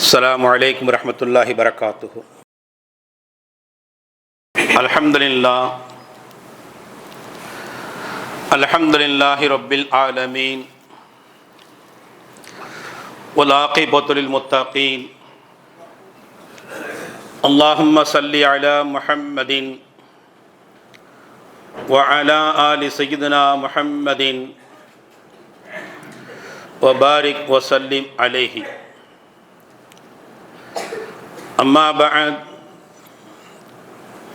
السلام عليكم ورحمة الله وبركاته. الحمد لله. الحمد لله رب العالمين. والعاقبة للمتقين. اللهم صل على محمد وعلى آل سيدنا محمد وبارك وسلم عليه. أما بعد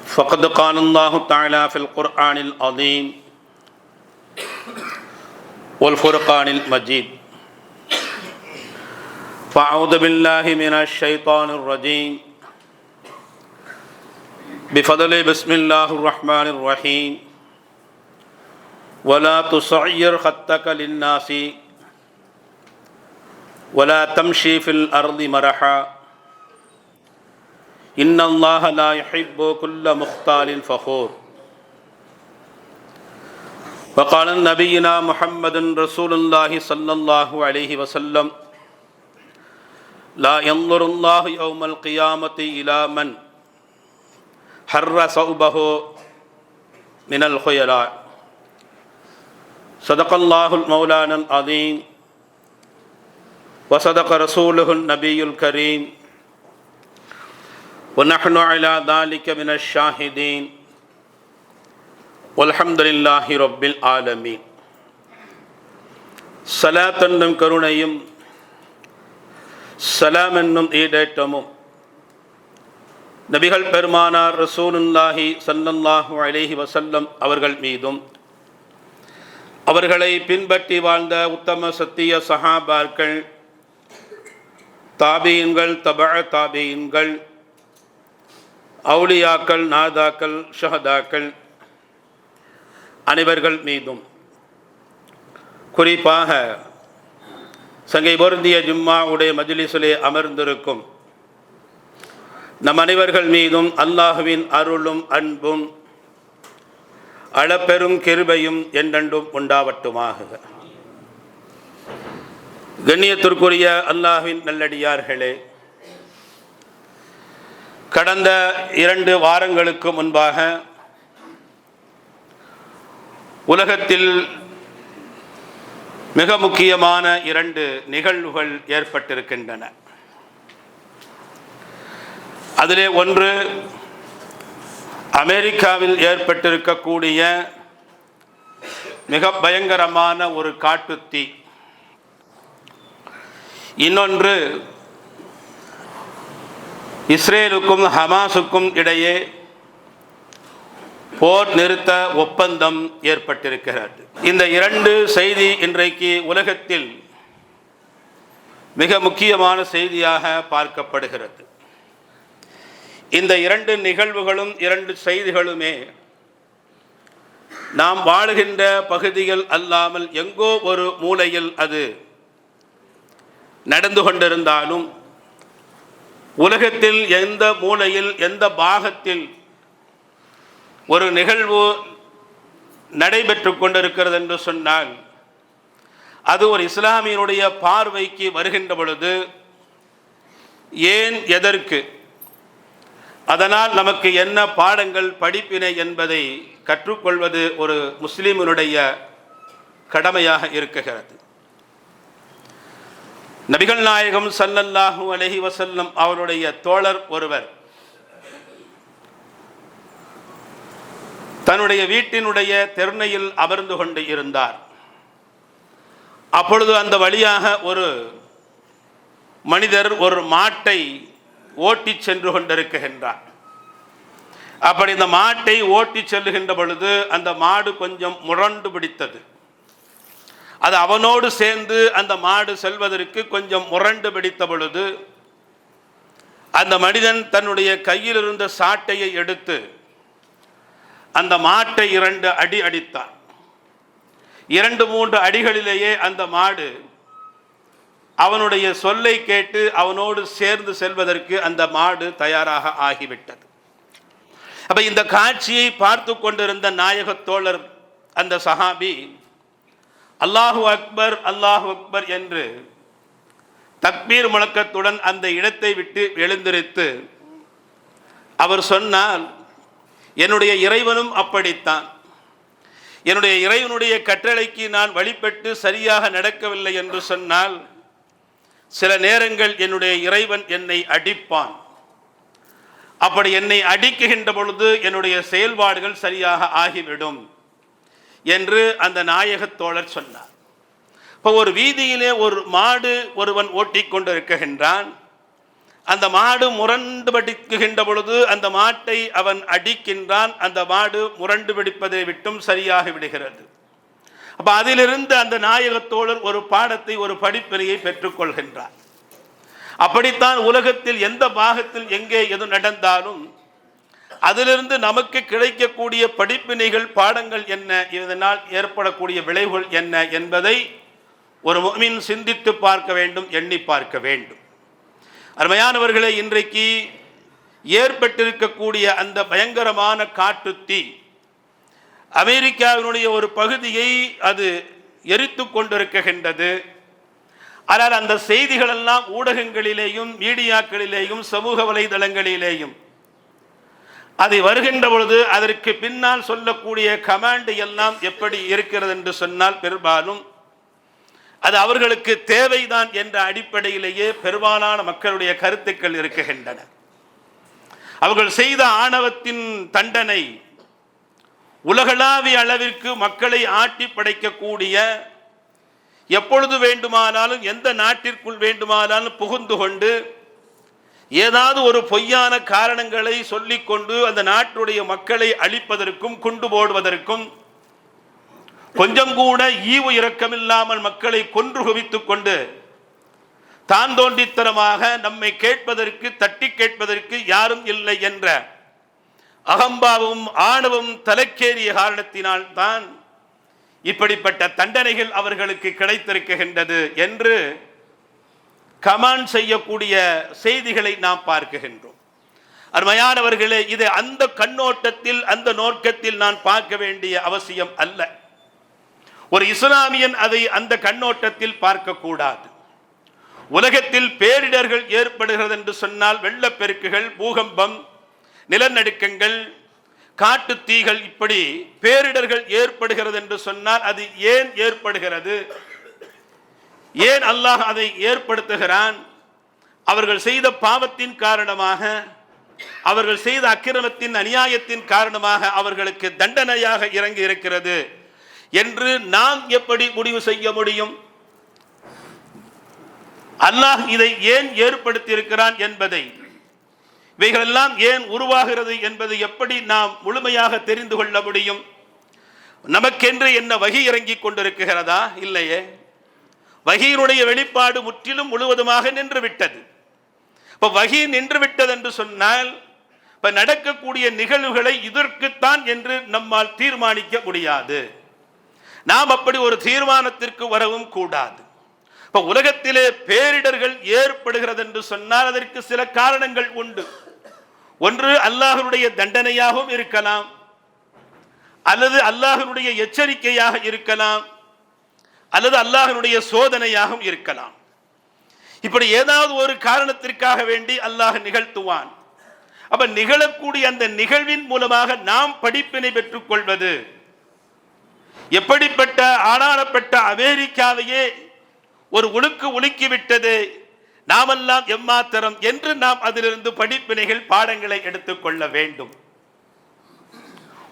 فقد قال الله تعالى في القرآن العظيم والفرقان المجيد. فأعوذ بالله من الشيطان الرجيم. بفضل بسم الله الرحمن الرحيم. ولا تصعر خطك للناس ولا تمشي في الأرض مرحا. إن الله لا يحب كل مختال فخور. وقال نبينا محمد رسول الله صلى الله عليه وسلم لا ينظر الله يوم القيامة إلى من حر صوبه من الخيلاء. صدق الله المولانا العظيم. وصدق رسوله النبي الكريم. ونحن على ذلك من الشاهدين والحمد لله رب العالمين صلاة என்னும் கருணையும் சலாம் என்னும் ஈடேற்றமும் நபிகள் பெருமானார் ரசூலுல்லாஹி சல்லல்லாஹு அலைஹி வசல்லம் அவர்கள் மீதும் அவர்களை பின்பற்றி வாழ்ந்த உத்தம சத்திய சஹாபார்கள் தாபீன்கள் தப தாபீன்கள் அவுளியாக்கள் நாதாக்கள் ஷஹதாக்கள் அனைவர்கள் மீதும். குறிப்பாக சங்கை பொருந்திய ஜும்மா உடைய மஜ்லிஸிலே அமர்ந்திருக்கும் நம் அனைவர்கள் மீதும் அல்லாஹுவின் அருளும் அன்பும் அளப்பெரும் கிருபையும் என்றென்றும் உண்டாவட்டுமாக. கண்ணியத்திற்குரிய அல்லாஹுவின் நல்லடியார்களே கடந்த இரண்டு வாரங்களுக்கு முன்பாக உலகத்தில் மிக முக்கியமான இரண்டு நிகழ்வுகள் ஏற்பட்டிருக்கின்றன. அதிலே ஒன்று அமெரிக்காவில் ஏற்பட்டிருக்கக்கூடிய மிக பயங்கரமான ஒரு காட்டுத்தீ. இன்னொன்று இஸ்ரேலுக்கும் ஹமாஸுக்கும் இடையே போர் நிறுத்த ஒப்பந்தம் ஏற்பட்டிருக்கிறது. இந்த இரண்டு செய்தி இன்றைக்கு உலகத்தில் மிக முக்கியமான செய்தியாக பார்க்கப்படுகிறது. இந்த இரண்டு நிகழ்வுகளும் இரண்டு செய்திகளுமே நாம் வாழுகின்ற பகுதிகள் அல்லாமல் எங்கோ ஒரு மூலையில் அது நடந்து கொண்டிருந்தாலும் உலகத்தில் எந்த மூலையில் எந்த பாகத்தில் ஒரு நிகழ்வு நடைபெற்று கொண்டிருக்கிறது என்று சொன்னால் அது ஒரு இஸ்லாமியனுடைய பார்வைக்கு வருகின்ற பொழுது ஏன் எதற்கு? அதனால் நமக்கு என்ன பாடங்கள் படிப்பினை என்பதை கற்றுக்கொள்வது ஒரு முஸ்லீமினுடைய கடமையாக இருக்குகிறது நபிகள் நாயகம் சல்லல்லாஹு அலஹி வசல்லம் அவருடைய தோழர் ஒருவர். தன்னுடைய வீட்டினுடைய தெருணையில் அமர்ந்து கொண்டு இருந்தார். அப்பொழுது அந்த வழியாக ஒரு மனிதர் ஒரு மாட்டை ஓட்டி சென்று கொண்டிருக்கின்றார். அப்படி இந்த மாட்டை ஓட்டி செல்லுகின்ற பொழுது அந்த மாடு கொஞ்சம் முரண்டு பிடித்தது. அது அவனோடு சேர்ந்து அந்த மாடு செல்வதற்கு கொஞ்சம் முரண்டு பிடித்த பொழுது அந்த மனிதன் தன்னுடைய கையில் இருந்த சாட்டையை எடுத்து அந்த மாட்டை இரண்டு அடி அடித்தான். இரண்டு மூன்று அடிகளிலேயே அந்த மாடு அவனுடைய சொல்லை கேட்டு அவனோடு சேர்ந்து செல்வதற்கு அந்த மாடு தயாராக ஆகிவிட்டது. அப்ப இந்த காட்சியை பார்த்து கொண்டிருந்த நாயக தோழர் அந்த சஹாபி அல்லாஹு அக்பர் அல்லாஹு அக்பர் என்று தக்பீர் முழக்கத்துடன் அந்த இடத்தை விட்டு எழுந்திருத்து அவர் சொன்னால் என்னுடைய இறைவனும் அப்படித்தான். என்னுடைய இறைவனுடைய கட்டளைக்கு நான் வழிபட்டு சரியாக நடக்கவில்லை என்று சொன்னால் சில நேரங்கள் என்னுடைய இறைவன் என்னை அடிப்பான். அப்படி என்னை அடிக்குகின்ற பொழுது என்னுடைய செயல்பாடுகள் சரியாக ஆகிவிடும். என்று அந்த நாயகத் தோழர் சொன்னார். இப்போ ஒரு வீதியிலே ஒரு மாடு ஒருவன் ஓட்டிக் கொண்டிருக்கின்றான். அந்த மாடு முரண்டு படிக்குகின்ற பொழுது அந்த மாட்டை அவன் அடிக்கின்றான். அந்த மாடு முரண்டு பிடிப்பதை விட்டும் சரியாகி விடுகிறது. அப்போ அதிலிருந்து அந்த நாயகத்தோழர் ஒரு பாடத்தை ஒரு படிப்பினையை பெற்றுக்கொள்கின்றார் அப்படித்தான் உலகத்தில் எந்த பாகத்தில் எங்கே எது நடந்தாலும் அதிலிருந்து நமக்கு கிடைக்கக்கூடிய படிப்பினைகள் பாடங்கள் என்ன? இதனால் ஏற்படக்கூடிய விளைவுகள் என்ன என்பதை ஒரு மின் சிந்தித்து பார்க்க வேண்டும் எண்ணி பார்க்க வேண்டும். அருமையானவர்களே இன்றைக்கு ஏற்பட்டிருக்கக்கூடிய அந்த பயங்கரமான காட்டுத்தீ அமெரிக்காவினுடைய ஒரு பகுதியை அது எரித்து கொண்டிருக்கின்றது. ஆனால் அந்த செய்திகளெல்லாம் ஊடகங்களிலேயும் மீடியாக்களிலேயும் சமூக வலைதளங்களிலேயும் அது வருகின்ற பொழுது அதற்கு பின்னால் சொல்லக்கூடிய கமாண்ட் எல்லாம் எப்படி இருக்கிறது என்று சொன்னால் பெரும்பாலும் அது அவர்களுக்கு தேவைதான் என்ற அடிப்படையிலேயே பெரும்பாலான மக்களுடைய கருத்துக்கள் இருக்குகின்றன அவர்கள் செய்த ஆணவத்தின் தண்டனை உலகளாவிய அளவிற்கு மக்களை ஆட்டி படைக்கக்கூடிய எப்பொழுது வேண்டுமானாலும் எந்த நாட்டிற்குள் வேண்டுமானாலும் புகுந்து கொண்டு ஏதாவது ஒரு பொய்யான காரணங்களை சொல்லிக்கொண்டு அந்த நாட்டுடைய மக்களை அழிப்பதற்கும் குண்டு போடுவதற்கும் கொஞ்சம் கூட ஈவு இரக்கமில்லாமல் மக்களை கொன்று குவித்துக் கொண்டு தான் தோண்டித்தனமாக நம்மை கேட்பதற்கு தட்டி கேட்பதற்கு யாரும் இல்லை என்ற அகம்பாவும் ஆணவும் தலைக்கேறிய காரணத்தினால் தான் இப்படிப்பட்ட தண்டனைகள் அவர்களுக்கு கிடைத்திருக்கின்றது என்று கமாண்ட் செய்யக்கூடிய செய்திகளை நாம் பார்க்குகின்றோம். அருமையானவர்களே இது அந்த கண்ணோட்டத்தில் அந்த நோக்கத்தில் நான் பார்க்க வேண்டிய அவசியம் அல்ல. ஒரு இஸ்லாமியன் அதை அந்த கண்ணோட்டத்தில் பார்க்கக்கூடாது. உலகத்தில் பேரிடர்கள் ஏற்படுகிறது என்று சொன்னால் வெள்ளப்பெருக்குகள் பூகம்பம் நிலநடுக்கங்கள் காட்டு தீகள் இப்படி பேரிடர்கள் ஏற்படுகிறது என்று சொன்னால் அது ஏன் ஏற்படுகிறது? ஏன் அல்லாஹ் அதை ஏற்படுத்துகிறான்? அவர்கள் செய்த பாவத்தின் காரணமாக அவர்கள் செய்த அக்கிரமத்தின் அநியாயத்தின் காரணமாக அவர்களுக்கு தண்டனையாக இறங்கி இருக்கிறது என்று நாம் எப்படி முடிவு செய்ய முடியும்? அல்லாஹ் இதை ஏன் ஏற்படுத்தியிருக்கிறான் என்பதை இவைகளெல்லாம் ஏன் உருவாகிறது என்பதை எப்படி நாம் முழுமையாக தெரிந்து கொள்ள முடியும்? நமக்கென்று என்ன வகி இறங்கிக் கொண்டிருக்கிறதா? இல்லையே. வகையினுடைய வெளிப்பாடு முற்றிலும் முழுவதுமாக நின்று விட்டது இப்போ வகி நின்று விட்டது என்று சொன்னால் இப்போ நடக்கக்கூடிய நிகழ்வுகளை இதற்குத்தான் என்று நம்மால் தீர்மானிக்க முடியாது. நாம் அப்படி ஒரு தீர்மானத்திற்கு வரவும் கூடாது. இப்போ உலகத்திலே பேரிடர்கள் ஏற்படுகிறது என்று சொன்னால் அதற்கு சில காரணங்கள் உண்டு. ஒன்று அல்லாஹனுடைய தண்டனையாகவும் இருக்கலாம். அல்லது அல்லாஹனுடைய எச்சரிக்கையாக இருக்கலாம். அல்லது அல்லாஹனுடைய சோதனையாகவும் இருக்கலாம். இப்படி ஏதாவது ஒரு காரணத்திற்காக வேண்டி அல்லாஹ் நிகழ்த்துவான். அப்ப நிகழக்கூடிய அந்த நிகழ்வின் மூலமாக நாம் படிப்பினை பெற்றுக் கொள்வது எப்படிப்பட்ட ஆளாடப்பட்ட அமெரிக்காவையே ஒரு உழுக்கு உலுக்கிவிட்டது நாமெல்லாம் எம்மாத்திரம் என்று நாம் அதிலிருந்து படிப்பினைகள் பாடங்களை எடுத்துக்கொள்ள வேண்டும்.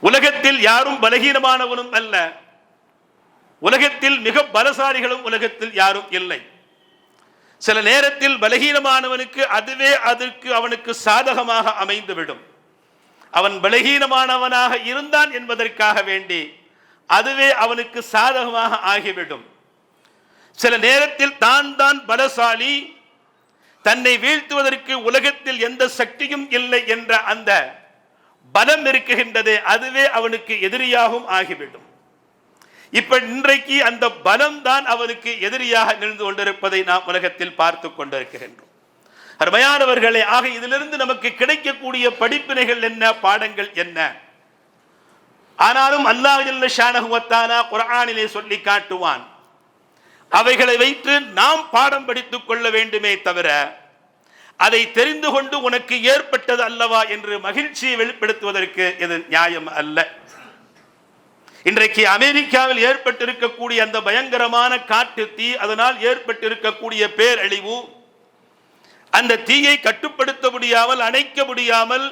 உலகத்தில் யாரும் பலகீனமானவனும் அல்ல. உலகத்தில் மிக பலசாலிகளும் உலகத்தில் யாரும் இல்லை. சில நேரத்தில் பலகீனமானவனுக்கு அதுவே அதற்கு அவனுக்கு சாதகமாக அமைந்துவிடும். அவன் பலகீனமானவனாக இருந்தான் என்பதற்காக வேண்டி அதுவே அவனுக்கு சாதகமாக ஆகிவிடும். சில நேரத்தில் தான் தான் பலசாலி தன்னை வீழ்த்துவதற்கு உலகத்தில் எந்த சக்தியும் இல்லை என்ற அந்த பலம் இருக்குகின்றதே அதுவே அவனுக்கு எதிரியாகவும் ஆகிவிடும். இப்ப இன்றைக்கு அந்த பலம் தான் அவனுக்கு எதிரியாக நின்று கொண்டிருப்பதை நாம் உலகத்தில் பார்த்து கொண்டிருக்கின்றோம். அருமையானவர்களே ஆக இதிலிருந்து நமக்கு கிடைக்கக்கூடிய படிப்பினைகள் என்ன பாடங்கள் என்ன? ஆனாலும் அல்லாஹ் ஷானகுவத்தானா குரானிலே சொல்லி காட்டுவான் அவைகளை வைத்து நாம் பாடம் படித்துக் கொள்ள வேண்டுமே தவிர அதை தெரிந்து கொண்டு உனக்கு ஏற்பட்டது அல்லவா என்று மகிழ்ச்சியை வெளிப்படுத்துவதற்கு இது நியாயம் அல்ல. இன்றைக்கு அமெரிக்காவில் ஏற்பட்டிருக்கக்கூடிய அந்த பயங்கரமான காட்டு தீ அதனால் ஏற்பட்டிருக்கக்கூடிய பேரழிவு அந்த தீயை கட்டுப்படுத்த முடியாமல் அணைக்க முடியாமல்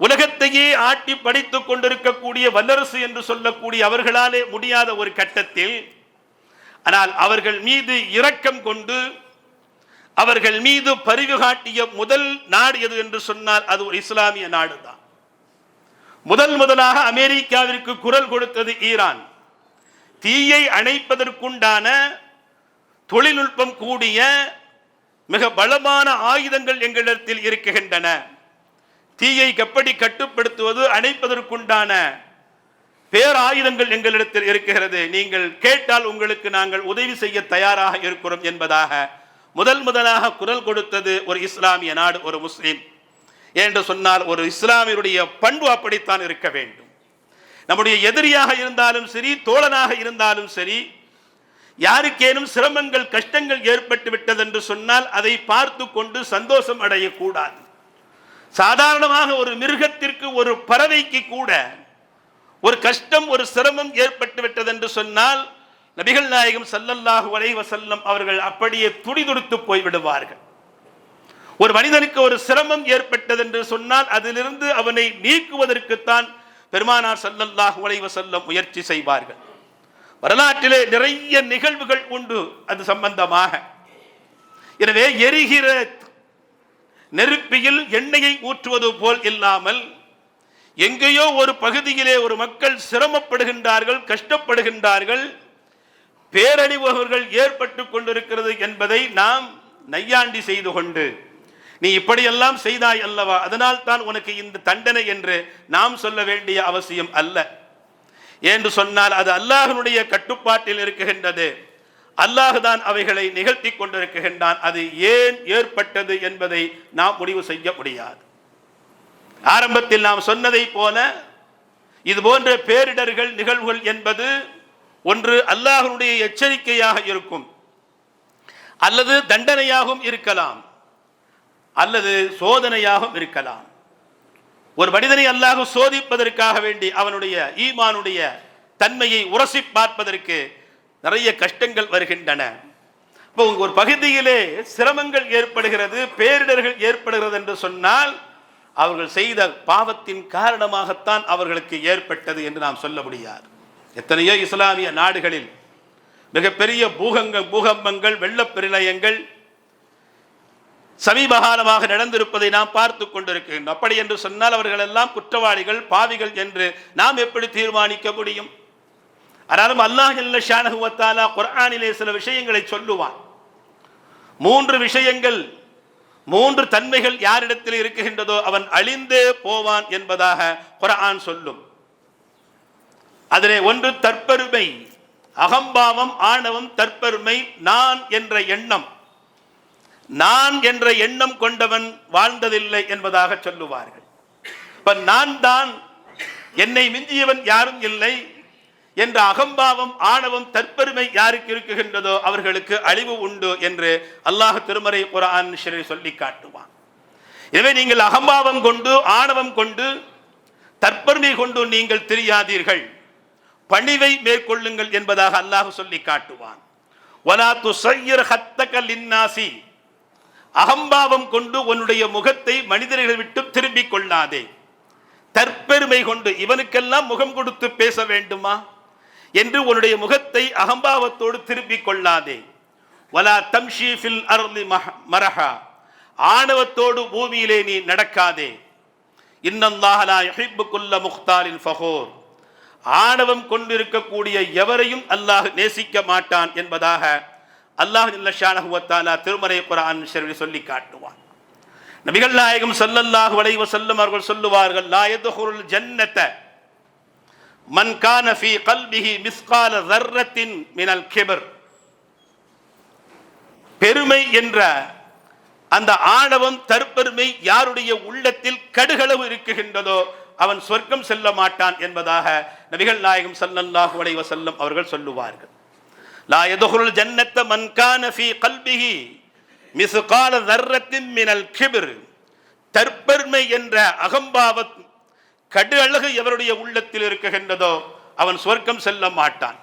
உலகத்தையே ஆட்டி படித்துக் கொண்டிருக்கக்கூடிய வல்லரசு என்று சொல்லக்கூடிய அவர்களாலே முடியாத ஒரு கட்டத்தில் ஆனால் அவர்கள் மீது இரக்கம் கொண்டு அவர்கள் மீது பரிவு காட்டிய முதல் நாடு எது என்று சொன்னால் அது ஒரு இஸ்லாமிய நாடு தான் முதல் முதலாக அமெரிக்காவிற்கு குரல் கொடுத்தது ஈரான். தீயை அணைப்பதற்குண்டான தொழில்நுட்பம் கூடிய மிக பலமான ஆயுதங்கள் எங்களிடத்தில் இருக்கின்றன. தீயை எப்படி கட்டுப்படுத்துவது அணைப்பதற்குண்டான பேராயுதங்கள் எங்களிடத்தில் இருக்கிறது. நீங்கள் கேட்டால் உங்களுக்கு நாங்கள் உதவி செய்ய தயாராக இருக்கிறோம் என்பதாக முதல் முதலாக குரல் கொடுத்தது ஒரு இஸ்லாமிய நாடு ஒரு முஸ்லீம். என்று சொன்னால் ஒரு இஸ்லாமியருடைய பண்பு அப்படித்தான் இருக்க வேண்டும். நம்முடைய எதிரியாக இருந்தாலும் சரி தோழனாக இருந்தாலும் சரி யாருக்கேனும் சிரமங்கள் கஷ்டங்கள் ஏற்பட்டு விட்டது என்று சொன்னால் அதை பார்த்து கொண்டு சந்தோஷம் அடையக்கூடாது. சாதாரணமாக ஒரு மிருகத்திற்கு ஒரு பறவைக்கு கூட ஒரு கஷ்டம் ஒரு சிரமம் ஏற்பட்டு விட்டது என்று சொன்னால் நபிகள் நாயகம் சல்லல்லாஹு வலைவசல்லம் அவர்கள் அப்படியே துடிதுடித்து போய் விடுவார்கள் ஒரு மனிதனுக்கு ஒரு சிரமம் ஏற்பட்டது என்று சொன்னால் அதிலிருந்து அவனை நீக்குவதற்குத்தான் பெருமானார் சல்லல்லாஹ் உழைவ செல்ல முயற்சி செய்வார்கள். வரலாற்றிலே நிறைய நிகழ்வுகள் உண்டு அது சம்பந்தமாக. எனவே எரிகிற நெருப்பியில் எண்ணெயை ஊற்றுவது போல் இல்லாமல் எங்கேயோ ஒரு பகுதியிலே ஒரு மக்கள் சிரமப்படுகின்றார்கள் கஷ்டப்படுகின்றார்கள் பேரழிவு அவர்கள் ஏற்பட்டு கொண்டிருக்கிறது என்பதை நாம் நையாண்டி செய்து கொண்டு நீ இப்படியெல்லாம் செய்தாய் அல்லவா? அதனால் தான் உனக்கு இந்த தண்டனை என்று நாம் சொல்ல வேண்டிய அவசியம் அல்ல. என்று சொன்னால் அது அல்லாஹனுடைய கட்டுப்பாட்டில் இருக்குகின்றது. அல்லாஹ் தான் அவைகளை நிகழ்த்தி கொண்டிருக்கின்றான். அது ஏன் ஏற்பட்டது என்பதை நாம் முடிவு செய்ய முடியாது. ஆரம்பத்தில் நாம் சொன்னதை போல இது போன்ற பேரிடர்கள் நிகழ்வுகள் என்பது ஒன்று அல்லாஹனுடைய எச்சரிக்கையாக இருக்கும். அல்லது தண்டனையாகவும் இருக்கலாம். அல்லது சோதனையாகவும் இருக்கலாம். ஒரு மனிதனை அல்லாஹ் சோதிப்பதற்காக வேண்டி அவனுடைய ஈமானுடைய தன்மையை உரசி பார்ப்பதற்கு நிறைய கஷ்டங்கள் வருகின்றன. இப்போ ஒரு பகுதியிலே சிரமங்கள் ஏற்படுகிறது பேரிடர்கள் ஏற்படுகிறது என்று சொன்னால் அவர்கள் செய்த பாவத்தின் காரணமாகத்தான் அவர்களுக்கு ஏற்பட்டது என்று நாம் சொல்ல முடியாது. எத்தனையோ இஸ்லாமிய நாடுகளில் மிகப்பெரிய பூகங்கள் பூகம்பங்கள் வெள்ளப்பிரளயங்கள் சமீபகாலமாக நடந்திருப்பதை நாம் பார்த்து கொண்டிருக்கின்றோம். அப்படி என்று சொன்னால் அவர்கள் எல்லாம் குற்றவாளிகள் பாவிகள் என்று நாம் எப்படி தீர்மானிக்க முடியும்? ஆனாலும் அல்லாஹ் ஜல்ல ஷானஹு குர்ஆனிலே சில விஷயங்களை சொல்லுவான். மூன்று விஷயங்கள் மூன்று தன்மைகள் யாரிடத்தில் இருக்குகின்றதோ அவன் அழிந்தே போவான் என்பதாக குரான் சொல்லும். அதிலே ஒன்று தற்பெருமை. அகம்பாவம் ஆணவம் தற்பெருமை நான் என்ற எண்ணம். நான் என்ற எண்ணம் கொண்டவன் வாழ்ந்ததில்லை என்பதாக சொல்லுவார்கள். இப்ப நான் தான் என்னை மிஞ்சியவன் யாரும் இல்லை என்ற அகம்பாவம் ஆணவம் தற்பெருமை யாருக்கு இருக்குகின்றதோ அவர்களுக்கு அழிவு உண்டு என்று அல்லாஹ் திருமறை குரான் சொல்லி காட்டுவான். எனவே நீங்கள் அகம்பாவம் கொண்டு ஆணவம் கொண்டு தற்பெருமை கொண்டு நீங்கள் தெரியாதீர்கள். பணிவை மேற்கொள்ளுங்கள் என்பதாக அல்லாஹ் சொல்லி காட்டுவான். வலா துசையர் ஹத்தக லின்னாசி அகம்பாவம் கொண்டு உன்னுடைய முகத்தை மனிதர்களை விட்டு திரும்பிக் கொள்ளாதே. தற்பெருமை கொண்டு இவனுக்கெல்லாம் முகம் கொடுத்து பேச வேண்டுமா? என்று உன்னுடைய முகத்தை அகம்பாவத்தோடு திரும்பிக் கொள்ளாதே. வலா தம்ஷி ஃபில் அர்லி மஹ- மரஹா. ஆணவத்தோடு பூமியிலே நீ நடக்காதே. இன்னல்லாஹ் லா யுஹிப்பு குல்ல ஃபகோர். ஆணவம் கொண்டிருக்கக்கூடிய எவரையும் அல்லாஹ் நேசிக்க மாட்டான் என்பதாக அல்லாஹ் ஜல்லஷானஹு திருமறை குரான் ஷரீஃபில் சொல்லி காட்டுவான். நபிகள் நாயகம் ஸல்லல்லாஹு அலைஹி வஸல்லம் அவர்கள் சொல்லுவார்கள் லா யதுஹுல் ஜன்னத மன் கான ஃபீ கல்பிஹி மிஸ்கால ذرத்தின் மினல் கிபர். பெருமை என்ற அந்த ஆணவம் தற்பெருமை யாருடைய உள்ளத்தில் கடுகளவு இருக்குகின்றதோ அவன் சொர்க்கம் செல்ல மாட்டான் என்பதாக நபிகள் நாயகம் சல்லல்லாஹு அலைஹி வஸல்லம் அவர்கள் சொல்லுவார்கள். லா எதுகுல் ஜன்னத்த மன்கான ஃபி கல்பிஹி மிசுகால தர்ரத்தின் மினல் கிபிர் தற்பெருமை என்ற அகம்பாவத் கடு அழகு எவருடைய உள்ளத்தில் இருக்குகின்றதோ அவன் சொர்க்கம் செல்ல மாட்டான்.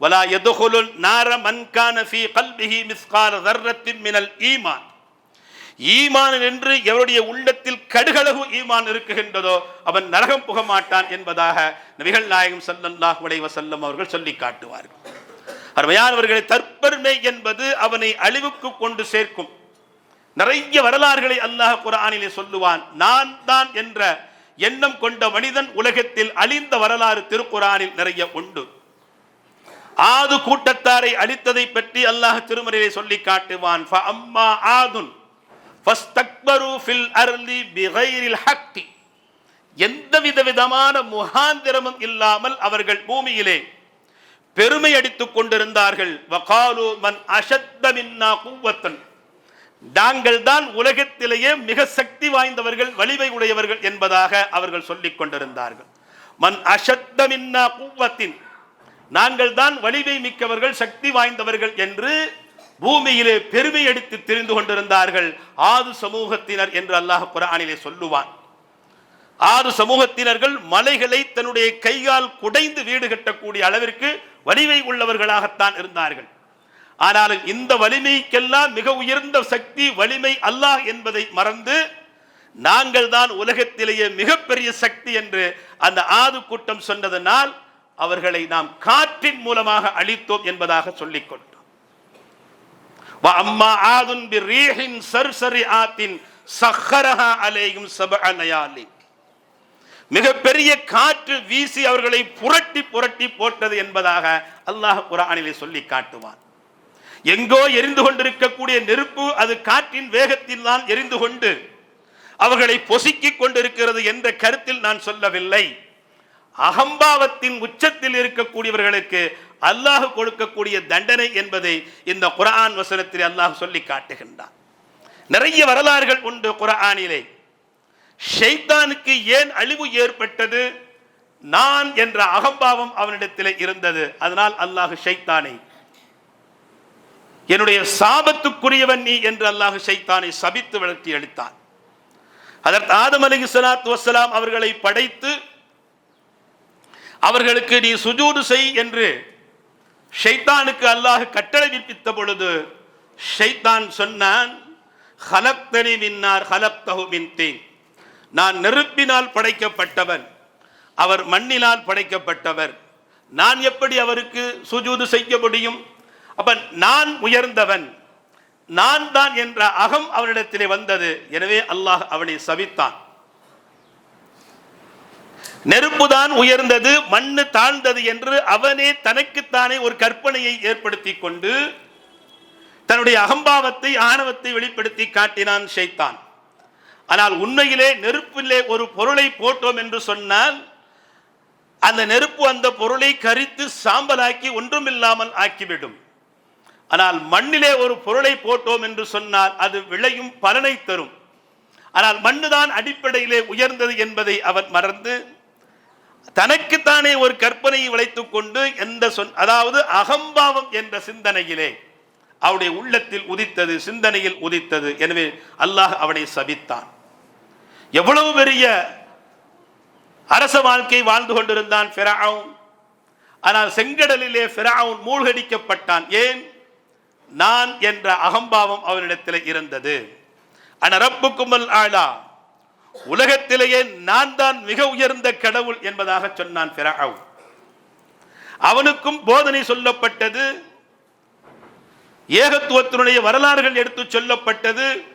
வலா எதுகுலுல் நார மன்கான ஃபி கல்பிஹி மிஸ்கால தர்ரத்தின் மினல் ஈமான். ஈமான் என்று எவருடைய உள்ளத்தில் கடுகளவு ஈமான் இருக்குகின்றதோ அவன் நரகம் புக மாட்டான் என்பதாக நபிகள் நாயகம் சல்லல்லாஹ் உடைய வஸல்லம் அவர்கள் சொல்லி காட்டுவார்கள். அருமையானவர்களை தற்பெருமை என்பது அவனை அழிவுக்கு கொண்டு சேர்க்கும். நிறைய வரலாறுகளை அல்லாஹ் குரானிலே சொல்லுவான். நான் தான் என்ற எண்ணம் கொண்ட மனிதன் உலகத்தில் அழிந்த வரலாறு திருக்குறானில் நிறைய உண்டு. ஆது கூட்டத்தாரை அழித்ததை பற்றி அல்லாஹ் திருமறையை சொல்லி காட்டுவான். அம்மா ஆதுன் ஹக்தி எந்தவித விதமான முகாந்திரமும் இல்லாமல் அவர்கள் பூமியிலே பெருமை அடித்துக் கொண்டிருந்தார்கள். வகாலு மன் அசத்தமின்னா நாங்கள் தான் உலகத்திலேயே மிக சக்தி வாய்ந்தவர்கள் வலிமை உடையவர்கள் என்பதாக அவர்கள் சொல்லிக் கொண்டிருந்தார்கள். மன் அசத்தமின்னா கூவத்தின் நாங்கள் தான் வலிமை மிக்கவர்கள் சக்தி வாய்ந்தவர்கள் என்று பூமியிலே பெருமை அடித்து தெரிந்து கொண்டிருந்தார்கள். ஆது சமூகத்தினர் என்று அல்லாஹ் குரானிலே சொல்லுவான். ஆறு சமூகத்தினர்கள் மலைகளை தன்னுடைய கையால் குடைந்து வீடு கட்டக்கூடிய அளவிற்கு வலிமை உள்ளவர்களாகத்தான் இருந்தார்கள். ஆனாலும் இந்த வலிமைக்கெல்லாம் மிக உயர்ந்த சக்தி வலிமை அல்லாஹ் என்பதை மறந்து நாங்கள் தான் உலகத்திலேயே மிகப்பெரிய சக்தி என்று அந்த ஆது கூட்டம் சொன்னதனால் அவர்களை நாம் காற்றின் மூலமாக அழித்தோம் என்பதாக சொல்லிக் கொண்டோம். அம்மா ஆதுன் பி ரீஹின் சர்சரி ஆத்தின் சஹரஹா அலேயும் சப அலையாலி மிகப்பெரிய காற்று வீசி அவர்களை புரட்டி புரட்டி போட்டது என்பதாக அல்லாஹ் குரானிலே சொல்லி காட்டுவான். எங்கோ எரிந்து கொண்டிருக்கக்கூடிய நெருப்பு அது காற்றின் வேகத்தில் தான் எரிந்து கொண்டு அவர்களை பொசுக்கிக் கொண்டிருக்கிறது என்ற கருத்தில் நான் சொல்லவில்லை. அகம்பாவத்தின் உச்சத்தில் இருக்கக்கூடியவர்களுக்கு அல்லாஹ் கொடுக்கக்கூடிய தண்டனை என்பதை இந்த குரான் வசனத்தில் அல்லாஹ் சொல்லி காட்டுகின்றான். நிறைய வரலாறுகள் உண்டு குரானிலே ஷைத்தானுக்கு ஏன் அழிவு ஏற்பட்டது? நான் என்ற அகம்பாவம் அவனிடத்தில் இருந்தது. அதனால் அல்லாஹ் ஷைத்தானை. என்னுடைய சாபத்துக்குரியவன் நீ என்று அல்லாஹ் ஷைத்தானை சபித்து வளர்த்தி அளித்தான். அதற்கு ஆதம் அலி சலாத் வசலாம் அவர்களை படைத்து அவர்களுக்கு நீ சுஜூடு செய் என்று ஷைத்தானுக்கு அல்லாஹ் கட்டளை விற்பித்த பொழுது ஷைத்தான் சொன்னான் ஹலப்தனி மின்னார் ஹலக்தஹு மின் தீன். நான் நெருப்பினால் படைக்கப்பட்டவன். அவர் மண்ணினால் படைக்கப்பட்டவர். நான் எப்படி அவருக்கு சுஜூது செய்ய முடியும்? அப்ப நான் உயர்ந்தவன். நான் தான் என்ற அகம் அவனிடத்திலே வந்தது. எனவே அல்லாஹ் அவனை சவித்தான். நெருப்புதான் உயர்ந்தது மண்ணு தாழ்ந்தது என்று அவனே தனக்குத்தானே ஒரு கற்பனையை ஏற்படுத்தி கொண்டு தன்னுடைய அகம்பாவத்தை ஆணவத்தை வெளிப்படுத்தி காட்டினான் ஷைத்தான். ஆனால் உண்மையிலே நெருப்பிலே ஒரு பொருளை போட்டோம் என்று சொன்னால் அந்த நெருப்பு அந்த பொருளை கரித்து சாம்பலாக்கி ஒன்றுமில்லாமல் ஆக்கிவிடும். ஆனால் மண்ணிலே ஒரு பொருளை போட்டோம் என்று சொன்னால் அது விளையும் பலனை தரும். ஆனால் மண்ணுதான் அடிப்படையிலே உயர்ந்தது என்பதை அவர் மறந்து தனக்குத்தானே ஒரு கற்பனையை விளைத்துக் கொண்டு எந்த சொன் அதாவது அகம்பாவம் என்ற சிந்தனையிலே அவருடைய உள்ளத்தில் உதித்தது சிந்தனையில் உதித்தது. எனவே அல்லாஹ் அவனை சபித்தான். எவ்வளவு பெரிய அரச வாழ்க்கை வாழ்ந்து கொண்டிருந்தான் ஃபிரவுன் ஆனால் செங்கடலிலே ஃபிரவுன் மூழ்கடிக்கப்பட்டான். ஏன்? நான் என்ற அகம்பாவம் அவனிடத்தில் இருந்தது. அனரப்பு குமல் ஆளா. உலகத்திலேயே நான் தான் மிக உயர்ந்த கடவுள் என்பதாக சொன்னான் ஃபிரவுன் அவனுக்கும் போதனை சொல்லப்பட்டது. ஏகத்துவத்தினுடைய வரலாறுகள் எடுத்து சொல்லப்பட்டது.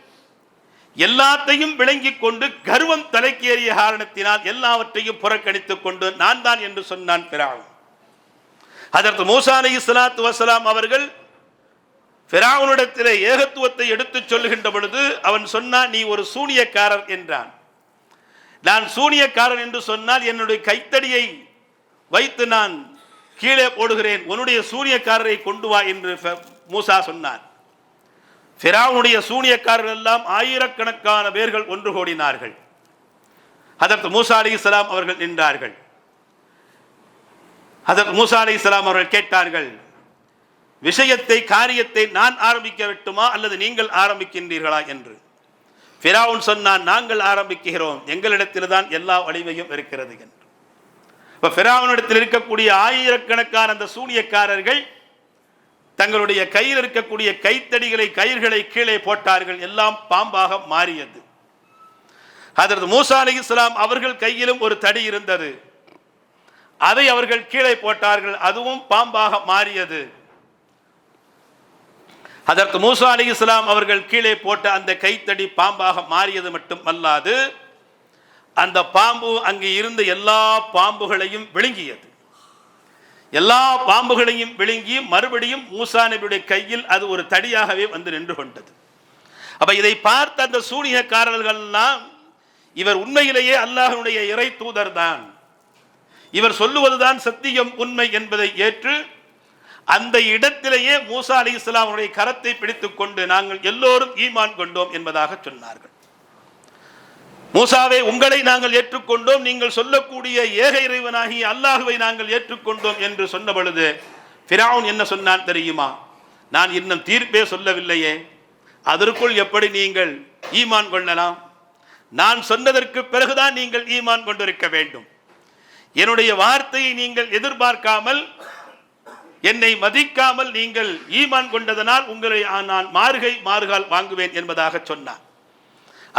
எல்லாத்தையும் விளங்கிக் கொண்டு கர்வம் தலைக்கேறிய காரணத்தினால் எல்லாவற்றையும் புறக்கணித்துக் கொண்டு நான் தான் என்று சொன்னான் பிராவுன் அதற்கு மூசா அலி இஸ்லாத்து வசலாம் அவர்கள் பிராவனிடத்திலே ஏகத்துவத்தை எடுத்துச் சொல்லுகின்ற பொழுது அவன் சொன்னான் நீ ஒரு சூனியக்காரர் என்றான். நான் சூனியக்காரன் என்று சொன்னால் என்னுடைய கைத்தடியை வைத்து நான் கீழே போடுகிறேன் உன்னுடைய சூனியக்காரரை கொண்டு வா என்று ஃப- மூசா சொன்னான். ஃபிராவுடைய சூனியக்காரர்கள் எல்லாம் ஆயிரக்கணக்கான பேர்கள் ஒன்று கூடினார்கள். அதற்கு மூசா அலி இஸ்லாம் அவர்கள் நின்றார்கள். அதற்கு மூசா அலி இஸ்லாம் அவர்கள் கேட்டார்கள் விஷயத்தை காரியத்தை நான் ஆரம்பிக்க விட்டுமா அல்லது நீங்கள் ஆரம்பிக்கின்றீர்களா? என்று. ஃபிராவுன் சொன்னான் நாங்கள் ஆரம்பிக்கிறோம். எங்களிடத்தில் தான் எல்லா வலிமையும் இருக்கிறது. என்று. இப்போ ஃபிராவுனிடத்தில் இருக்கக்கூடிய ஆயிரக்கணக்கான அந்த சூனியக்காரர்கள் தங்களுடைய கையில் இருக்கக்கூடிய கைத்தடிகளை கயிர்களை கீழே போட்டார்கள். எல்லாம் பாம்பாக மாறியது. அதற்கு மூசா அலி இஸ்லாம் அவர்கள் கையிலும் ஒரு தடி இருந்தது. அதை அவர்கள் கீழே போட்டார்கள். அதுவும் பாம்பாக மாறியது. அதற்கு மூசா அலி இஸ்லாம் அவர்கள் கீழே போட்ட அந்த கைத்தடி பாம்பாக மாறியது மட்டும் அல்லாது அந்த பாம்பு அங்கே இருந்த எல்லா பாம்புகளையும் விழுங்கியது. எல்லா பாம்புகளையும் விழுங்கி மறுபடியும் மூசா நபியுடைய கையில் அது ஒரு தடியாகவே வந்து நின்று கொண்டது. அப்ப இதை பார்த்த அந்த சூனியக்காரர்கள்லாம் இவர் உண்மையிலேயே அல்லாஹனுடைய இறை தூதர் தான் இவர் சொல்லுவதுதான் சத்தியம் உண்மை என்பதை ஏற்று அந்த இடத்திலேயே மூசா அலி இஸ்லாமுடைய கரத்தை பிடித்துக் கொண்டு நாங்கள் எல்லோரும் ஈமான் கொண்டோம் என்பதாக சொன்னார்கள். மூசாவை உங்களை நாங்கள் ஏற்றுக்கொண்டோம். நீங்கள் சொல்லக்கூடிய ஏக இறைவனாகி அல்லாஹுவை நாங்கள் ஏற்றுக்கொண்டோம் என்று சொன்ன பொழுது ஃபிராவுன் என்ன சொன்னான் தெரியுமா? நான் இன்னும் தீர்ப்பே சொல்லவில்லையே. அதற்குள் எப்படி நீங்கள் ஈமான் கொள்ளலாம்? நான் சொன்னதற்கு பிறகுதான் நீங்கள் ஈமான் கொண்டிருக்க வேண்டும். என்னுடைய வார்த்தையை நீங்கள் எதிர்பார்க்காமல் என்னை மதிக்காமல் நீங்கள் ஈமான் கொண்டதனால் உங்களை நான் மாறுகை மாறுகால் வாங்குவேன் என்பதாக சொன்னார்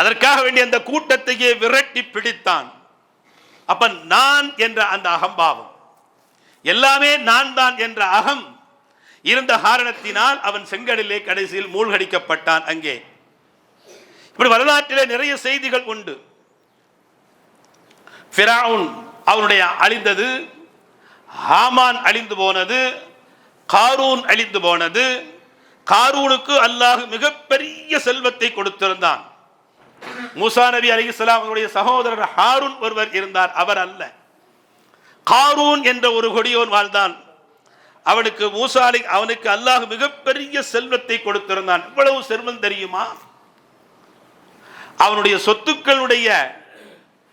அதற்காக வேண்டிய அந்த கூட்டத்தையே விரட்டி பிடித்தான். அப்ப நான் என்ற அந்த அகம்பாவம் எல்லாமே நான் தான் என்ற அகம் இருந்த காரணத்தினால் அவன் செங்கடலே கடைசியில் மூழ்கடிக்கப்பட்டான் அங்கே. இப்படி வரலாற்றிலே நிறைய செய்திகள் உண்டு. ஃபிராவுன் அவனுடைய அழிந்தது ஹாமான் அழிந்து போனது காரூன் அழிந்து போனது காரூனுக்கு அல்லாஹ் மிகப்பெரிய செல்வத்தை கொடுத்திருந்தான். மூசா நபி அலி அவருடைய சகோதரர் ஹாரூன் ஒருவர் இருந்தார். அவர் அல்ல. காரூன் என்ற ஒரு கொடியோன் வாழ்ந்தான். அவனுக்கு மூசா அலி அவனுக்கு அல்லாஹ் மிகப்பெரிய செல்வத்தை கொடுத்திருந்தான். இவ்வளவு செல்வம் தெரியுமா? அவனுடைய சொத்துக்களுடைய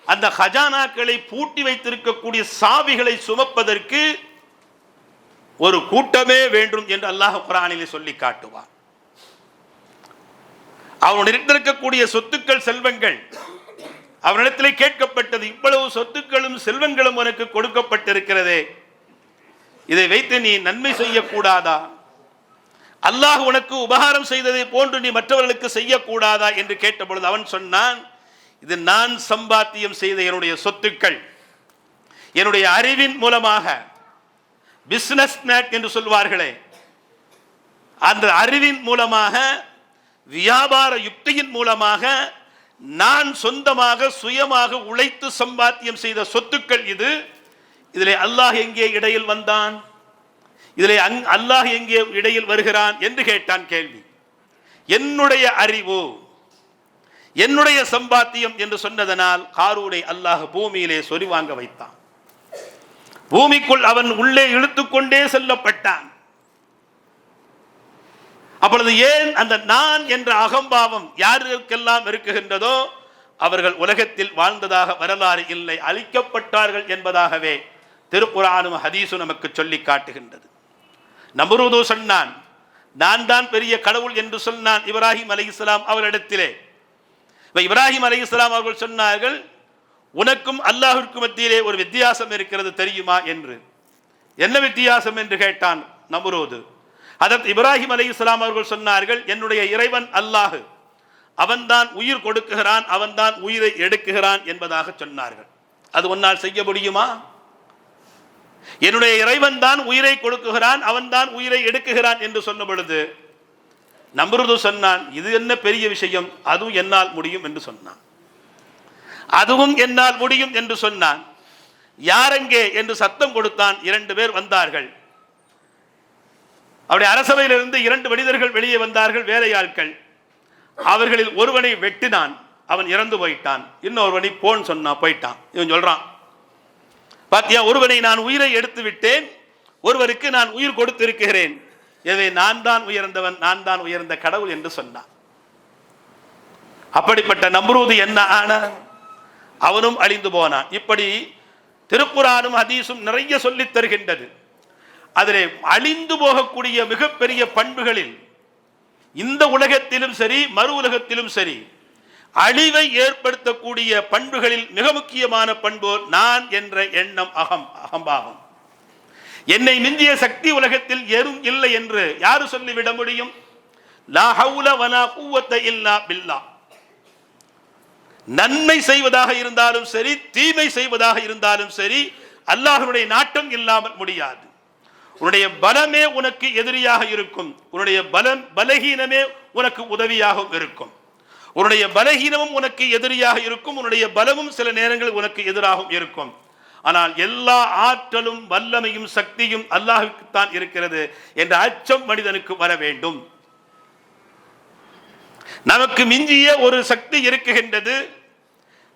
அந்த ஹஜானாக்களை பூட்டி வைத்திருக்கக்கூடிய சாவிகளை சுமப்பதற்கு ஒரு கூட்டமே வேண்டும் என்று அல்லாஹ் குரானிலே சொல்லி காட்டுவான். அவன் இருந்திருக்கக்கூடிய சொத்துக்கள் செல்வங்கள். அவனிடத்திலே கேட்கப்பட்டது இவ்வளவு சொத்துக்களும் செல்வங்களும் உனக்கு கொடுக்கப்பட்டிருக்கிறதே. இதை வைத்து நீ நன்மை செய்யக்கூடாதா? அல்லாஹ் உனக்கு உபகாரம் செய்ததை போன்று நீ மற்றவர்களுக்கு செய்யக்கூடாதா? என்று கேட்டபொழுது அவன் சொன்னான் இது நான் சம்பாத்தியம் செய்த என்னுடைய சொத்துக்கள். என்னுடைய அறிவின் மூலமாக பிஸ்னஸ் மேட் என்று சொல்வார்களே. அந்த அறிவின் மூலமாக வியாபார யுக்தியின் மூலமாக நான் சொந்தமாக சுயமாக உழைத்து சம்பாத்தியம் செய்த சொத்துக்கள் இது. இதில் அல்லாஹ் எங்கே இடையில் வந்தான்? இதில் அங் அல்லாஹ் எங்கே இடையில் வருகிறான் என்று கேட்டான் கேள்வி. என்னுடைய அறிவு என்னுடைய சம்பாத்தியம் என்று சொன்னதனால் காரூடை அல்லாஹ் பூமியிலே சொரிவாங்க வைத்தான். பூமிக்குள் அவன் உள்ளே இழுத்துக்கொண்டே செல்லப்பட்டான். அப்பொழுது ஏன் அந்த நான் என்ற அகம்பாவம் யாருக்கெல்லாம் இருக்குகின்றதோ அவர்கள் உலகத்தில் வாழ்ந்ததாக வரலாறு இல்லை அழிக்கப்பட்டார்கள் என்பதாகவே திருக்குறானும் ஹதீஸும் நமக்கு சொல்லி காட்டுகின்றது. நமருது சொன்னான் நான் தான் பெரிய கடவுள் என்று சொன்னான் இப்ராஹிம் அலி இஸ்லாம் அவரிடத்திலே இப்ராஹிம் அலி இஸ்லாம் அவர்கள் சொன்னார்கள் உனக்கும் அல்லாஹிற்கும் மத்தியிலே ஒரு வித்தியாசம் இருக்கிறது தெரியுமா? என்று. என்ன வித்தியாசம்? என்று கேட்டான் நமுரோது. அதற்கு இப்ராஹிம் அலி இஸ்லாம் அவர்கள் சொன்னார்கள் என்னுடைய இறைவன் அல்லாஹு அவன்தான் உயிர் கொடுக்குகிறான் அவன்தான் உயிரை எடுக்குகிறான் என்பதாக சொன்னார்கள். அது உன்னால் செய்ய முடியுமா? என்னுடைய இறைவன் தான் உயிரை கொடுக்குகிறான் அவன்தான் உயிரை எடுக்குகிறான் என்று சொன்ன பொழுது நம்புறது சொன்னான் இது என்ன பெரிய விஷயம்? அதுவும் என்னால் முடியும் என்று சொன்னான். அதுவும் என்னால் முடியும் என்று சொன்னான். யாரெங்கே என்று சத்தம் கொடுத்தான் இரண்டு பேர் வந்தார்கள். அவருடைய அரசவையிலிருந்து இரண்டு மனிதர்கள் வெளியே வந்தார்கள் வேலையாட்கள் அவர்களில் ஒருவனை வெட்டினான் அவன் இறந்து போயிட்டான். இன்னொருவனை போன் சொன்னான் போயிட்டான். இவன் சொல்றான் பாத்தியா ஒருவனை நான் உயிரை எடுத்து விட்டேன் ஒருவருக்கு நான் உயிர் கொடுத்திருக்கிறேன். இதை நான் தான் உயர்ந்தவன் நான் தான் உயர்ந்த கடவுள் என்று சொன்னான். அப்படிப்பட்ட நம்ரூது என்ன ஆன? அவனும் அழிந்து போனான். இப்படி திருக்குறானும் ஹதீஸும் நிறைய சொல்லித் தருகின்றது. அதிலே அழிந்து போகக்கூடிய மிகப்பெரிய பண்புகளில் இந்த உலகத்திலும் சரி மறு உலகத்திலும் சரி அழிவை ஏற்படுத்தக்கூடிய பண்புகளில் மிக முக்கியமான பண்பு நான் என்ற எண்ணம் அகம் அகம்பாகம். என்னை மிஞ்சிய சக்தி உலகத்தில் எறும் இல்லை என்று யாரு சொல்லிவிட முடியும்? லா ஹவுல வலா இல்லா பில்லா. நன்மை செய்வதாக இருந்தாலும் சரி தீமை செய்வதாக இருந்தாலும் சரி அல்லாஹ்வுடைய நாட்டம் இல்லாமல் முடியாது. உன்னுடைய பலமே உனக்கு எதிரியாக இருக்கும். உன்னுடைய பலம் பலகீனமே உனக்கு உதவியாகவும் இருக்கும். உன்னுடைய பலகீனமும் உனக்கு எதிரியாக இருக்கும். உன்னுடைய பலமும் சில நேரங்களில் உனக்கு எதிராகவும் இருக்கும். ஆனால் எல்லா ஆற்றலும் வல்லமையும் சக்தியும் அல்லாஹுக்குத்தான் இருக்கிறது என்ற அச்சம் மனிதனுக்கு வர வேண்டும். நமக்கு மிஞ்சிய ஒரு சக்தி இருக்குகின்றது.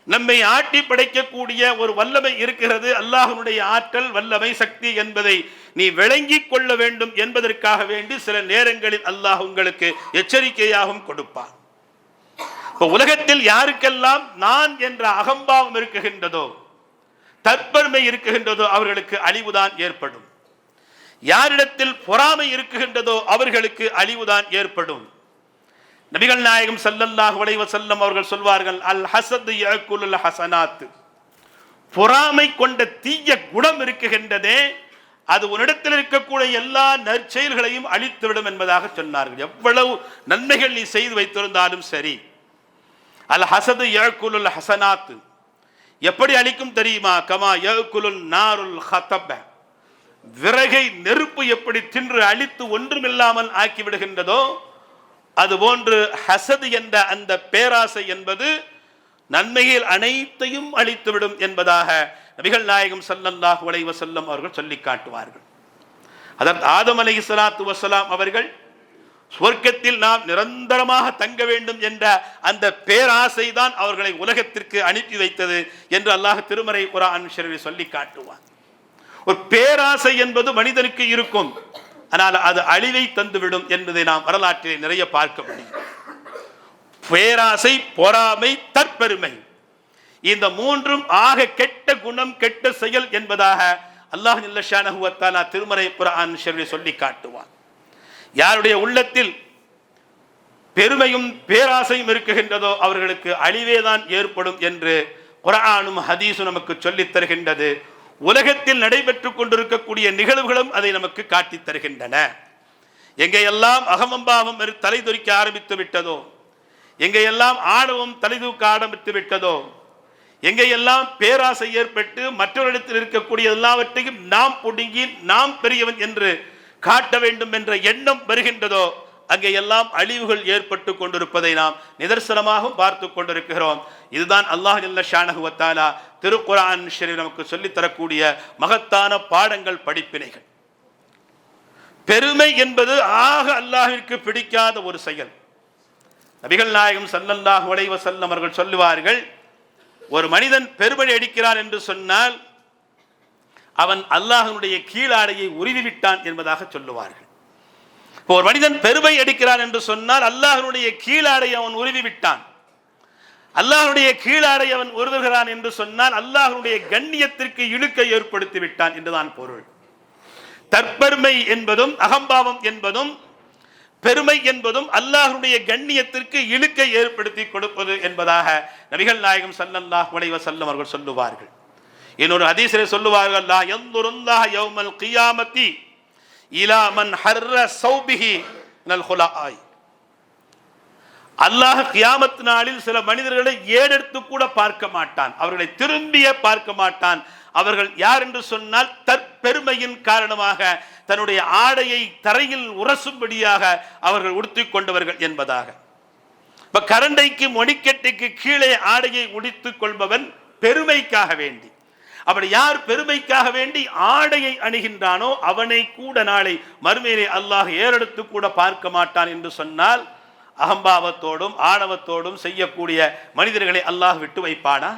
நம்மை ஆட்டி படைக்கக்கூடிய ஒரு வல்லமை இருக்கிறது. அல்லாஹனுடைய ஆற்றல் வல்லமை சக்தி என்பதை நீ விளங்கிக் கொள்ள வேண்டும் என்பதற்காக வேண்டி சில நேரங்களில் அல்லாஹ் உங்களுக்கு எச்சரிக்கையாகவும் கொடுப்பான். இப்ப உலகத்தில் யாருக்கெல்லாம் நான் என்ற அகம்பாவம் இருக்குகின்றதோ தற்பெருமை இருக்குகின்றதோ அவர்களுக்கு அழிவுதான் ஏற்படும். யாரிடத்தில் பொறாமை இருக்குகின்றதோ அவர்களுக்கு அழிவுதான் ஏற்படும். நபிகள் நாயகம் சல்லல்லாஹ் அலைஹி செல்லம் அவர்கள் சொல்வார்கள் அல் ஹசத் ஹசனாத் பொறாமை கொண்ட தீய குணம் இருக்குகின்றதே அது உன்னிடத்தில் இருக்கக்கூடிய எல்லா நற்செயல்களையும் அழித்துவிடும் என்பதாக சொன்னார்கள். எவ்வளவு நன்மைகள் நீ செய்து வைத்திருந்தாலும் சரி. அல் ஹசது ஏழ்குலுல் ஹசனாத். எப்படி அழிக்கும் தெரியுமா? கமா ஏழ்குலுல் நாருல் ஹத்தப்ப விறகை நெருப்பு எப்படி தின்று அழித்து ஒன்றுமில்லாமல் ஆக்கி விடுகின்றதோ அதுபோன்று ஹசது என்ற அந்த பேராசை என்பது நன்மையில் அனைத்தையும் அழித்துவிடும் என்பதாக நபிகள் நாயகம் ஸல்லல்லாஹு அலைஹி வசல்லம் அவர்கள் சொல்லி காட்டுவார்கள். அதற்கு ஆதம் அலை ஸலாத்து வசலாம் அவர்கள் சொர்க்கத்தில் நாம் நிரந்தரமாக தங்க வேண்டும் என்ற அந்த பேராசை தான் அவர்களை உலகத்திற்கு அனுப்பி வைத்தது என்று அல்லாஹ் திருமறை குரான் ஷரீஃபில் சொல்லி காட்டுவார் ஒரு பேராசை என்பது மனிதனுக்கு இருக்கும் ஆனால் அது அழிவை தந்துவிடும் என்பதை நாம் வரலாற்றில் நிறைய பார்க்க முடியும். பேராசை பொறாமை தற்பெருமை. இந்த மூன்றும் ஆக கெட்ட குணம் கெட்ட செயல் என்பதாக அல்லாஹ் நில்லஷானஹுவத்தாலா திருமறை குரான் சொல்லி காட்டுவான். யாருடைய உள்ளத்தில் பெருமையும் பேராசையும் இருக்குகின்றதோ அவர்களுக்கு அழிவேதான் ஏற்படும் என்று குரானும் ஹதீஸும் நமக்கு சொல்லித் தருகின்றது. உலகத்தில் நடைபெற்றுக் கொண்டிருக்கக்கூடிய நிகழ்வுகளும் அதை நமக்கு காட்டித் தருகின்றன. எங்கெல்லாம் அகமம்பாவம் தலை துரிக்க ஆரம்பித்து விட்டதோ எங்கெல்லாம் ஆணவம் தலை தூக்க ஆரம்பித்து விட்டதோ எங்கெல்லாம் பேராசை ஏற்பட்டு மற்றவரிடத்தில் இருக்கக்கூடிய எல்லாவற்றையும் நாம் புடுங்கி நாம் பெரியவன் என்று காட்ட வேண்டும் என்ற எண்ணம் வருகின்றதோ அங்கே எல்லாம் அழிவுகள் ஏற்பட்டு கொண்டிருப்பதை நாம் நிதர்சனமாக பார்த்து கொண்டிருக்கிறோம். இதுதான் அல்லாஹ் இல்ல ஷானகுவத்தாலா திருக்குரான் ஷரீஃப் நமக்கு சொல்லித் தரக்கூடிய மகத்தான பாடங்கள் படிப்பினைகள். பெருமை என்பது ஆக அல்லாஹிற்கு பிடிக்காத ஒரு செயல். நபிகள் நாயகம் ஸல்லல்லாஹு உடைவ வஸல்லம் அவர்கள் சொல்லுவார்கள் ஒரு மனிதன் பெருமை அடிக்கிறான் என்று சொன்னால் அவன் அல்லாஹனுடைய கீழாடையை உருவி விட்டான் என்பதாக சொல்லுவார்கள். இப்போ ஒரு மனிதன் பெருமை அடிக்கிறான் என்று சொன்னால் அல்லாஹனுடைய கீழாடை அவன் உருவி விட்டான் அல்லாஹனுடைய கீழாடை அவன் உருவுகிறான் என்று சொன்னால் அல்லாஹனுடைய கண்ணியத்திற்கு இழுக்கை ஏற்படுத்தி விட்டான் என்றுதான் பொருள். தற்பெருமை என்பதும் அகம்பாவம் என்பதும் பெருமை என்பதும் அல்லாஹ்வுடைய கண்ணியத்திற்கு இழுக்கை ஏற்படுத்தி கொடுப்பது என்பதாக நபிகள் நாயகம் சல்லல்லாஹ் அலைஹி செல்லும் அவர்கள் சொல்லுவார்கள். இன்னொரு அதிசரை சொல்லுவார்கள் லா யௌமல் கியாமத்தி இலாமன் ஹர்ர சௌபிஹி நல்ஹுலா ஹுலாய் அல்லாஹ் கியாமத் நாளில் சில மனிதர்களை ஏடெடுத்து கூட பார்க்க மாட்டான். அவர்களை திரும்பிய பார்க்க மாட்டான். அவர்கள் யார் என்று சொன்னால் தற்பெருமையின் காரணமாக தன்னுடைய ஆடையை தரையில் உரசும்படியாக அவர்கள் உடுத்தி கொண்டவர்கள் என்பதாக. இப்ப கரண்டைக்கு மொடிக்கட்டைக்கு கீழே ஆடையை உடித்துக் கொள்பவன் பெருமைக்காக வேண்டி. அப்படி யார் பெருமைக்காக வேண்டி ஆடையை அணுகின்றானோ அவனை கூட நாளை மறுமையிலே அல்லாஹ் ஏறெடுத்து கூட பார்க்க மாட்டான் என்று சொன்னால் அகம்பாவத்தோடும் ஆணவத்தோடும் செய்யக்கூடிய மனிதர்களை அல்லாஹ் விட்டு வைப்பானா?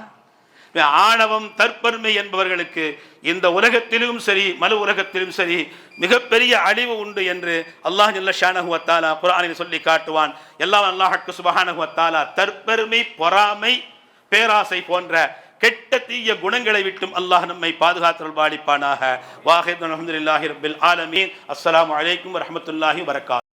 ஆணவம் தற்பெருமை என்பவர்களுக்கு இந்த உலகத்திலும் சரி மறு உலகத்திலும் சரி மிகப்பெரிய அழிவு உண்டு என்று அல்லாஹ் ஜல்ல ஷானஹுவத்தாலா குரானில் சொல்லி காட்டுவான். எல்லாம் அல்லாஹக்கு சுபஹானஹுவத்தாலா தற்பெருமை பொறாமை பேராசை போன்ற கெட்ட தீய குணங்களை விட்டும் அல்லாஹ் நம்மை பாதுகாத்தல் பாலிப்பானாக. வாஹித் அலமதுல்லாஹி ரபில் ஆலமீன். அஸ்லாம் வலைக்கம் வரமத்துல்லாஹி வரகாத்